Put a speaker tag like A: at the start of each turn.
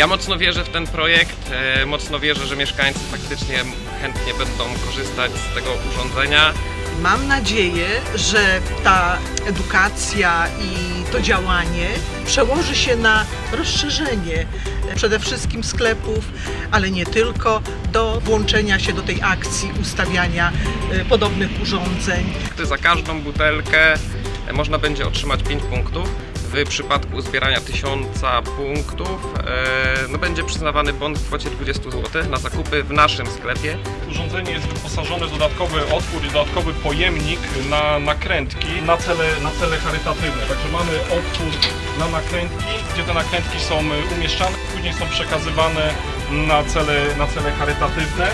A: Ja mocno wierzę w ten projekt, e, mocno wierzę, że mieszkańcy faktycznie chętnie będą korzystać z tego urządzenia.
B: Mam nadzieję, że ta edukacja i to działanie przełoży się na rozszerzenie przede wszystkim sklepów, ale nie tylko, do włączenia się do tej akcji ustawiania e, podobnych urządzeń.
A: Za każdą butelkę e, można będzie otrzymać 5 punktów. W przypadku zbierania 1000 punktów e, no będzie przyznawany bon w kwocie 20 zł na zakupy w naszym sklepie.
C: Urządzenie jest wyposażone w dodatkowy otwór i dodatkowy pojemnik na nakrętki na cele, na cele charytatywne. Także mamy otwór na nakrętki, gdzie te nakrętki są umieszczane, później są przekazywane na cele, na cele charytatywne.